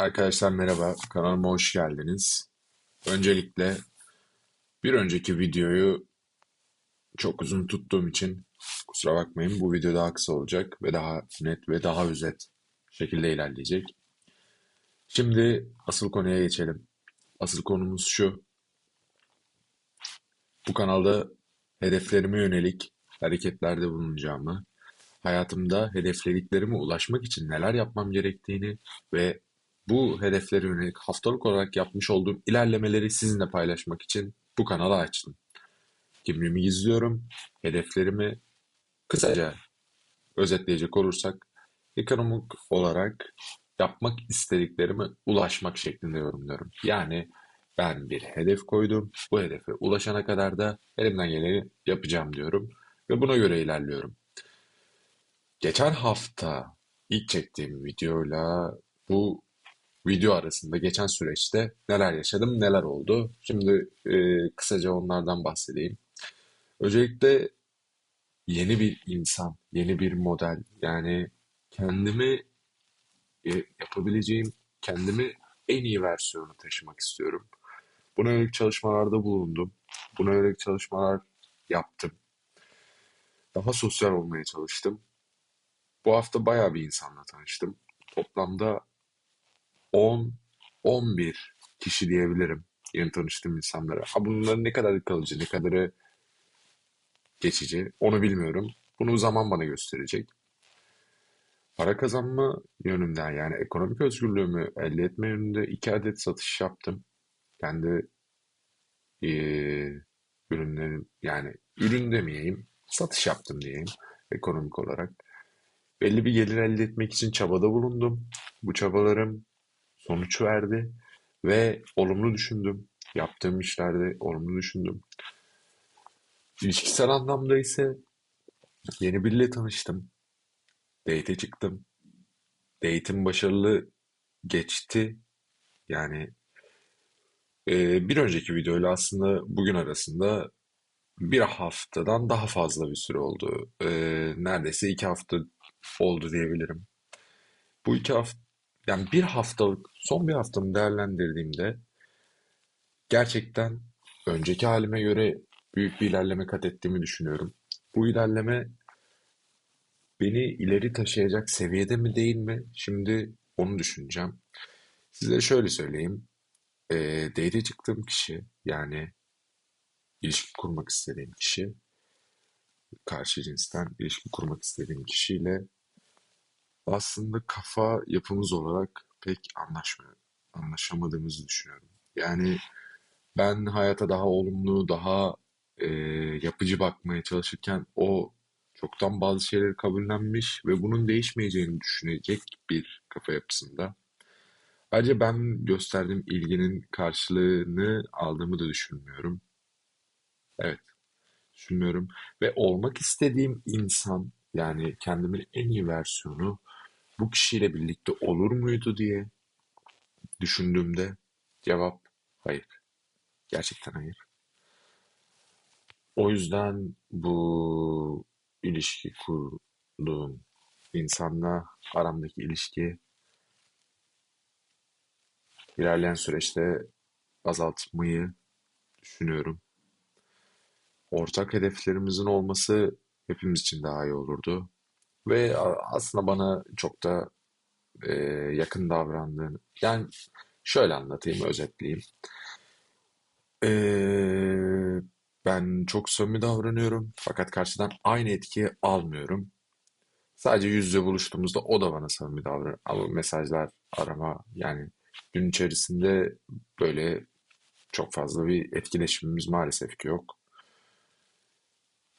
Arkadaşlar merhaba, kanalıma hoş geldiniz. Öncelikle bir önceki videoyu çok uzun tuttuğum için kusura bakmayın. Bu video daha kısa olacak ve daha net ve daha özet şekilde ilerleyecek. Şimdi asıl konuya geçelim. Asıl konumuz şu. Bu kanalda hedeflerime yönelik hareketlerde bulunacağımı, hayatımda hedeflediklerime ulaşmak için neler yapmam gerektiğini ve bu hedeflere yönelik haftalık olarak yapmış olduğum ilerlemeleri sizinle paylaşmak için bu kanalı açtım. Kimliğimi gizliyorum, hedeflerimi kısaca özetleyecek olursak ekonomik olarak yapmak istediklerime ulaşmak şeklinde yorumluyorum. Yani ben bir hedef koydum, bu hedefe ulaşana kadar da elimden geleni yapacağım diyorum ve buna göre ilerliyorum. Geçen hafta ilk çektiğim videoyla bu video arasında geçen süreçte neler yaşadım, neler oldu. Şimdi e, kısaca onlardan bahsedeyim. Öncelikle yeni bir insan, yeni bir model. Yani kendimi e, yapabileceğim, kendimi en iyi versiyonu taşımak istiyorum. Buna yönelik çalışmalarda bulundum. Buna yönelik çalışmalar yaptım. Daha sosyal olmaya çalıştım. Bu hafta bayağı bir insanla tanıştım. Toplamda 10, 11 kişi diyebilirim yeni tanıştığım insanlara. Ha bunların ne kadarı kalıcı, ne kadarı geçici onu bilmiyorum. Bunu zaman bana gösterecek. Para kazanma yönünden yani ekonomik özgürlüğümü elde etme yönünde iki adet satış yaptım. Kendi eee ürünlerim yani ürün demeyeyim satış yaptım diyeyim ekonomik olarak. Belli bir gelir elde etmek için çabada bulundum. Bu çabalarım sonuç verdi ve olumlu düşündüm. Yaptığım işlerde olumlu düşündüm. İlişkisel anlamda ise yeni biriyle tanıştım. Date'e çıktım. Date'im başarılı geçti. Yani e, bir önceki videoyla aslında bugün arasında bir haftadan daha fazla bir süre oldu. E, neredeyse iki hafta oldu diyebilirim. Bu iki hafta yani bir haftalık son bir haftamı değerlendirdiğimde gerçekten önceki halime göre büyük bir ilerleme kat ettiğimi düşünüyorum. Bu ilerleme beni ileri taşıyacak seviyede mi değil mi? Şimdi onu düşüneceğim. Size şöyle söyleyeyim. E, date'e çıktığım kişi yani ilişki kurmak istediğim kişi karşı cinsten ilişki kurmak istediğim kişiyle aslında kafa yapımız olarak pek anlaşmıyor, anlaşamadığımızı düşünüyorum. Yani ben hayata daha olumlu, daha e, yapıcı bakmaya çalışırken o çoktan bazı şeyleri kabullenmiş ve bunun değişmeyeceğini düşünecek bir kafa yapısında. Ayrıca ben gösterdiğim ilginin karşılığını aldığımı da düşünmüyorum. Evet, düşünmüyorum. Ve olmak istediğim insan yani kendimin en iyi versiyonu bu kişiyle birlikte olur muydu diye düşündüğümde cevap hayır. Gerçekten hayır. O yüzden bu ilişki kurduğum insanla aramdaki ilişki ilerleyen süreçte azaltmayı düşünüyorum. Ortak hedeflerimizin olması hepimiz için daha iyi olurdu. Ve aslında bana çok da e, yakın davrandığını... Yani şöyle anlatayım, özetleyeyim. E, ben çok samimi davranıyorum fakat karşıdan aynı etkiyi almıyorum. Sadece yüz yüze buluştuğumuzda o da bana samimi davranıyor. Ama mesajlar, arama yani gün içerisinde böyle çok fazla bir etkileşimimiz maalesef ki yok.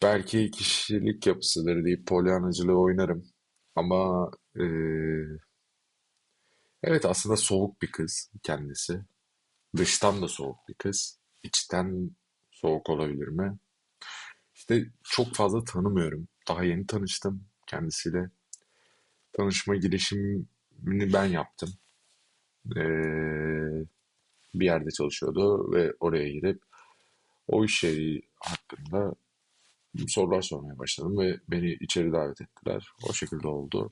Belki kişilik yapısıdır deyip polyanacılığı oynarım. Ama e, evet aslında soğuk bir kız kendisi. Dıştan da soğuk bir kız. İçten soğuk olabilir mi? İşte çok fazla tanımıyorum. Daha yeni tanıştım kendisiyle. Tanışma girişimini ben yaptım. Ee, bir yerde çalışıyordu ve oraya girip o iş yeri hakkında sorular sormaya başladım ve beni içeri davet ettiler. O şekilde oldu.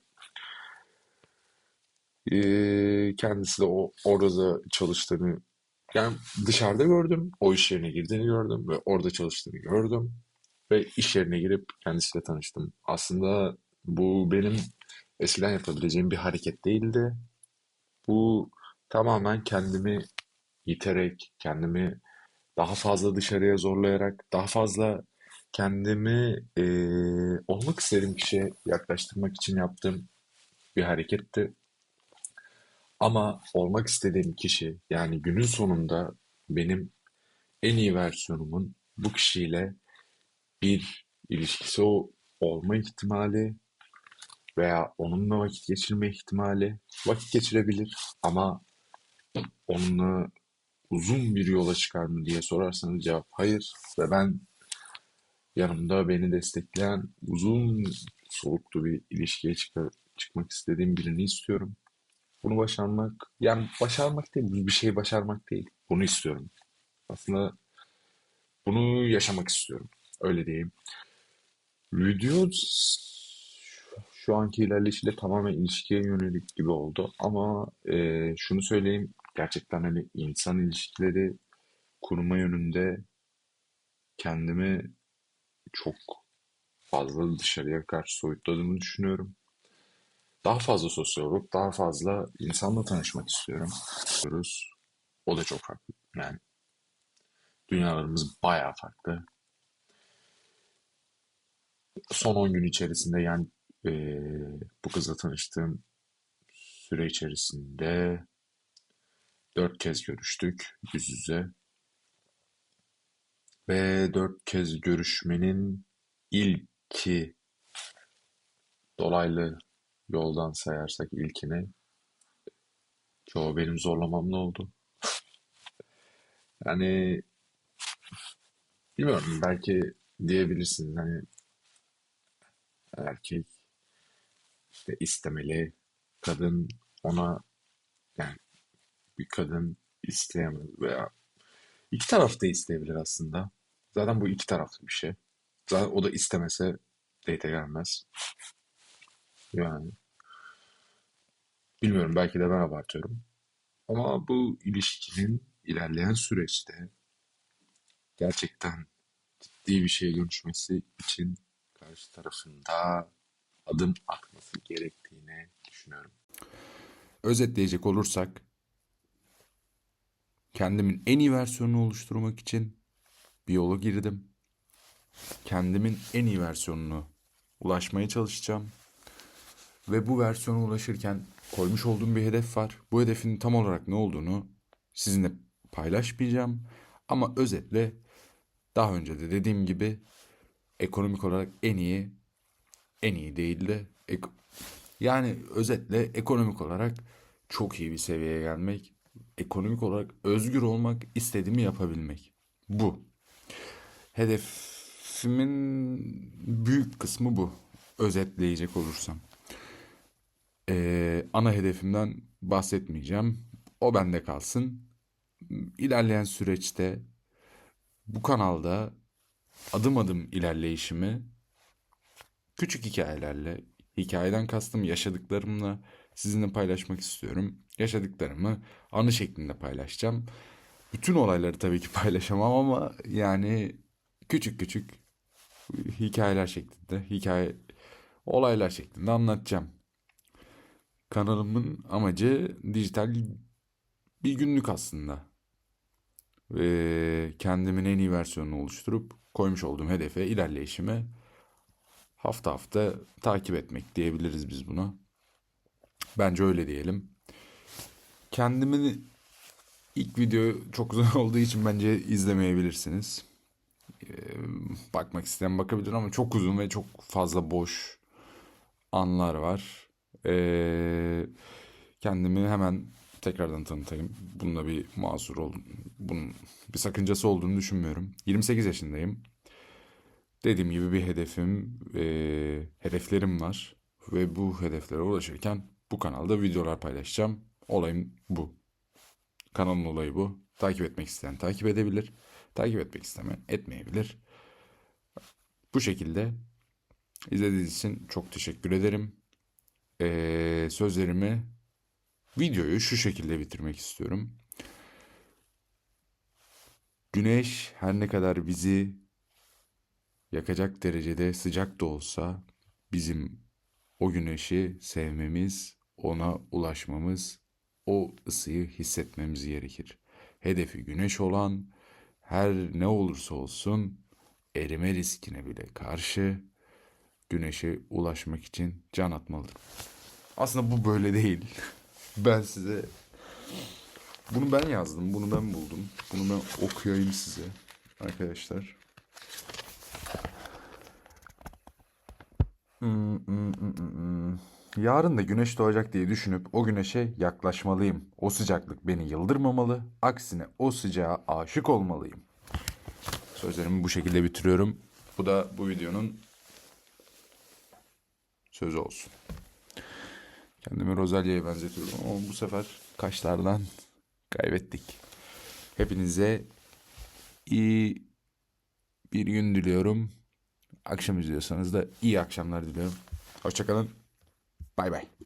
Ee, kendisi de o orada çalıştığını yani dışarıda gördüm. O iş yerine girdiğini gördüm ve orada çalıştığını gördüm. Ve iş yerine girip kendisiyle tanıştım. Aslında bu benim eskiden yapabileceğim bir hareket değildi. Bu tamamen kendimi iterek, kendimi daha fazla dışarıya zorlayarak, daha fazla kendimi eee, olmak istediğim kişiye yaklaştırmak için yaptığım bir hareketti. Ama olmak istediğim kişi, yani günün sonunda benim en iyi versiyonumun bu kişiyle bir ilişkisi olma ihtimali veya onunla vakit geçirme ihtimali vakit geçirebilir ama onunla uzun bir yola çıkar mı diye sorarsanız cevap hayır ve ben yanımda beni destekleyen uzun soluklu bir ilişkiye çıkar, çıkmak istediğim birini istiyorum. Bunu başarmak, yani başarmak değil, bir şey başarmak değil. Bunu istiyorum. Aslında bunu yaşamak istiyorum. Öyle diyeyim. Video şu anki ilerleyişiyle tamamen ilişkiye yönelik gibi oldu. Ama eee, şunu söyleyeyim, gerçekten hani insan ilişkileri kurma yönünde kendimi çok fazla dışarıya karşı soyutladığımı düşünüyorum. Daha fazla sosyolog, daha fazla insanla tanışmak istiyorum. O da çok farklı. Yani dünyalarımız bayağı farklı. Son 10 gün içerisinde yani eee, bu kızla tanıştığım süre içerisinde 4 kez görüştük yüz yüze. Ve 4 kez görüşmenin ilki dolaylı yoldan sayarsak ilkini çoğu benim zorlamamla oldu. Yani bilmiyorum belki diyebilirsiniz hani erkek işte istemeli, kadın ona yani bir kadın isteyemez veya iki taraf da isteyebilir aslında. Zaten bu iki taraflı bir şey. Zaten o da istemese date gelmez. Yani bilmiyorum belki de ben abartıyorum. Ama bu ilişkinin ilerleyen süreçte gerçekten ciddi bir şeye dönüşmesi için karşı tarafında adım atması gerektiğini düşünüyorum. Özetleyecek olursak kendimin en iyi versiyonunu oluşturmak için bir yola girdim. Kendimin en iyi versiyonunu ulaşmaya çalışacağım. Ve bu versiyona ulaşırken koymuş olduğum bir hedef var. Bu hedefin tam olarak ne olduğunu sizinle paylaşmayacağım. Ama özetle daha önce de dediğim gibi ekonomik olarak en iyi, en iyi değil de ek- yani özetle ekonomik olarak çok iyi bir seviyeye gelmek, ekonomik olarak özgür olmak, istediğimi yapabilmek. Bu. Hedefimin büyük kısmı bu. Özetleyecek olursam. Ee, ana hedefimden bahsetmeyeceğim. O bende kalsın. İlerleyen süreçte bu kanalda adım adım ilerleyişimi küçük hikayelerle, hikayeden kastım yaşadıklarımla sizinle paylaşmak istiyorum. Yaşadıklarımı anı şeklinde paylaşacağım. Bütün olayları tabii ki paylaşamam ama yani küçük küçük hikayeler şeklinde, hikaye olaylar şeklinde anlatacağım. Kanalımın amacı dijital bir günlük aslında. Ve kendimin en iyi versiyonunu oluşturup koymuş olduğum hedefe, ilerleyişime hafta hafta takip etmek diyebiliriz biz buna. Bence öyle diyelim. Kendimin ilk video çok uzun olduğu için bence izlemeyebilirsiniz. Ee, bakmak isteyen bakabilir ama çok uzun ve çok fazla boş anlar var. Ee, kendimi hemen tekrardan tanıtayım. Bunda bir mahsur ol, bunun bir sakıncası olduğunu düşünmüyorum. 28 yaşındayım. Dediğim gibi bir hedefim, e, hedeflerim var ve bu hedeflere ulaşırken bu kanalda videolar paylaşacağım. Olayım bu. Kanalın olayı bu. Takip etmek isteyen takip edebilir. Takip etmek istemeyen etmeyebilir. Bu şekilde izlediğiniz için çok teşekkür ederim. Ee, sözlerimi videoyu şu şekilde bitirmek istiyorum. Güneş her ne kadar bizi yakacak derecede sıcak da olsa bizim o güneşi sevmemiz, ona ulaşmamız, o ısıyı hissetmemiz gerekir. Hedefi güneş olan her ne olursa olsun erime riskine bile karşı güneşe ulaşmak için can atmalıdır. Aslında bu böyle değil. Ben size bunu ben yazdım, bunu ben buldum. Bunu ben okuyayım size arkadaşlar. Hmm, hmm, hmm, hmm. Yarın da güneş doğacak diye düşünüp o güneşe yaklaşmalıyım. O sıcaklık beni yıldırmamalı. Aksine o sıcağa aşık olmalıyım. Sözlerimi bu şekilde bitiriyorum. Bu da bu videonun sözü olsun. Kendimi Rosalia'ya benzetiyorum ama bu sefer kaşlardan kaybettik. Hepinize iyi bir gün diliyorum. Akşam izliyorsanız da iyi akşamlar diliyorum. Hoşçakalın. Bye bye.